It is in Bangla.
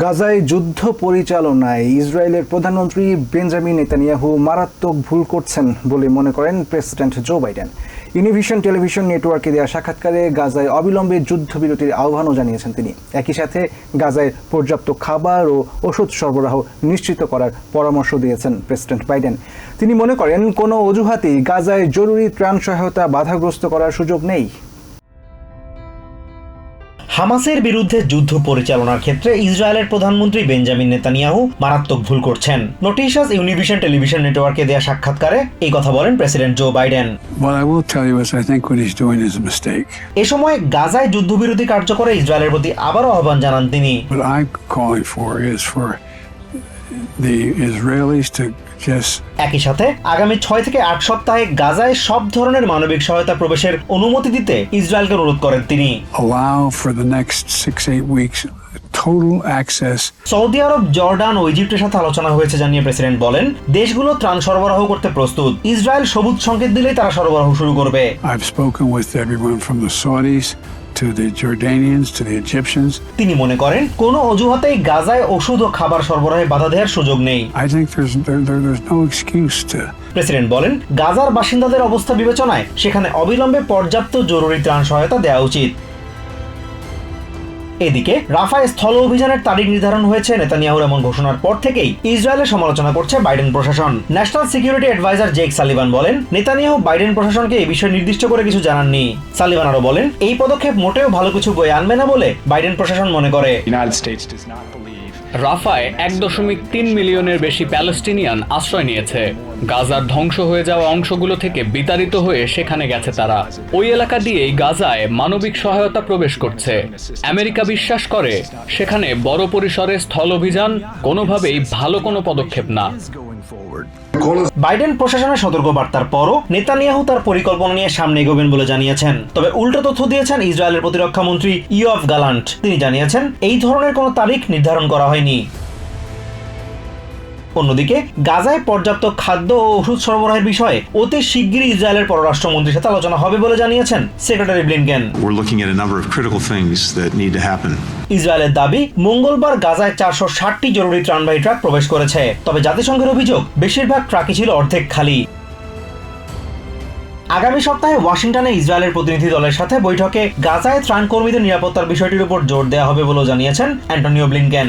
গাজায় যুদ্ধ পরিচালনায় ইসরায়েলের প্রধানমন্ত্রী বেঞ্জামিন নেতানিয়াহু মারাত্মক ভুল করছেন বলে মনে করেন president Joe Biden. Univision television নেটওয়ার্কে দেওয়া সাক্ষাৎকারে গাজায় অবিলম্বে যুদ্ধবিরতির আহ্বানও জানিয়েছেন তিনি। একই সাথে গাজায় পর্যাপ্ত খাবার ও ওষুধ সরবরাহ নিশ্চিত করার পরামর্শ দিয়েছেন প্রেসিডেন্ট বাইডেন। তিনি মনে করেন, কোনো অজুহাতেই গাজায় জরুরি ত্রাণ সহায়তা বাধাগ্রস্ত করার সুযোগ নেই। হামাসের বিরুদ্ধে যুদ্ধ পরিচালনার ক্ষেত্রে ইসরায়েলের প্রধানমন্ত্রী বেঞ্জামিন নেতানিয়াহু মারাত্মক ভুল করছেন। নোটিশাস ইউনিভিশন টেলিভিশন নেটওয়ার্কে দেয়া সাক্ষাৎকারে এই কথা বলেন প্রেসিডেন্ট জো বাইডেন. এ সময় গাজায় যুদ্ধবিরতি কার্যকরে ইসরায়েলের প্রতি আবারও আহ্বান জানান তিনি। একই সাথে আগামী ছয় থেকে আট সপ্তাহে গাজায় সব ধরনের মানবিক সহায়তা প্রবেশের অনুমতি দিতে ইসরায়েলকে অনুরোধ করেন তিনি। Allow for the next six, eight weeks total access. Saudi Arab Jordan ও ইজিপ্টের সাথে আলোচনা হয়েছে জানিয়ে প্রেসিডেন্ট বলেন দেশগুলো ত্রাণ সরবরাহ করতে প্রস্তুত। ইসরায়েল সবুজ সংকেত দিলেই তারা সরবরাহ শুরু করবে। I've spoken with everyone from the Saudis to the Jordanians to the Egyptians. তিনি মনে করেন কোনো অজুহাতেই গাজায় ওষুধ ও খাবার সরবরাহে বাধা দেওয়ার সুযোগ নেই। I think there's there, there, there's no excuse to president বলেন গাজার বাসিন্দাদের অবস্থা বিবেচনায় সেখানে অবিলম্বে পর্যাপ্ত জরুরি ত্রাণ সহায়তা দেওয়া উচিত। এদিকে রাফায় স্থল অভিযানের তারিখ নির্ধারণ হয়েছে নেতানিয়াহুর এমন ঘোষণার পর থেকেই ইসরায়েলের সমালোচনা করছে বাইডেন প্রশাসন। National security adviser Jake Sullivan বলেন, নেতানিয়াহু বাইডেন প্রশাসনকে এই বিষয়ে নির্দিষ্ট করে কিছু জানাননি। সালিবান আরও বলেন, এই পদক্ষেপ মোটেও ভালো কিছু বয়ে আনবে না বলে বাইডেন প্রশাসন মনে করে। রাফায় এক দশমিক তিন মিলিয়নের বেশি প্যালেস্টিনিয়ান আশ্রয় নিয়েছে। গাজার ধ্বংস হয়ে যাওয়া অংশগুলো থেকে বিতাড়িত হয়ে সেখানে গেছে তারা। ওই এলাকা দিয়েই গাজায় মানবিক সহায়তা প্রবেশ করছে। আমেরিকা বিশ্বাস করে, সেখানে বড় পরিসরে স্থল অভিযান কোনোভাবেই ভালো কোনো পদক্ষেপ না। বাইডেন প্রশাসনের সতর্ক বার্তার পরও নেতানিয়াহু তার পরিকল্পনা নিয়ে সামনে এগোবেন বলে জানিয়েছেন। তবে উল্টো তথ্য দিয়েছেন ইসরায়েলের প্রতিরক্ষা মন্ত্রী ইয়ফ গালান্ট। তিনি জানিয়েছেন, এই ধরনের কোন তারিখ নির্ধারণ করা হয়নি। অন্যদিকে গাজায় পর্যাপ্ত খাদ্য ও ওষুধ সরবরাহের বিষয়ে অতি শিগগিরই ইসরায়েলের পররাষ্ট্রমন্ত্রীর সাথে আলোচনা হবে বলে জানিয়েছেন সেক্রেটারি ব্লিনকেন. ইসরায়েলের দাবি মঙ্গলবার গাজায় চারশো ষাটটি জরুরি ত্রাণবাহী ট্রাক প্রবেশ করেছে। তবে জাতিসংঘের অভিযোগ বেশিরভাগ ট্রাকই ছিল অর্ধেক খালি। আগামী সপ্তাহে ওয়াশিংটনে ইসরায়েলের প্রতিনিধি দলের সাথে বৈঠকে গাজায় ত্রাণ কর্মীদের নিরাপত্তার বিষয়টির উপর জোর দেওয়া হবে বলেও জানিয়েছেন Antonio Blinken.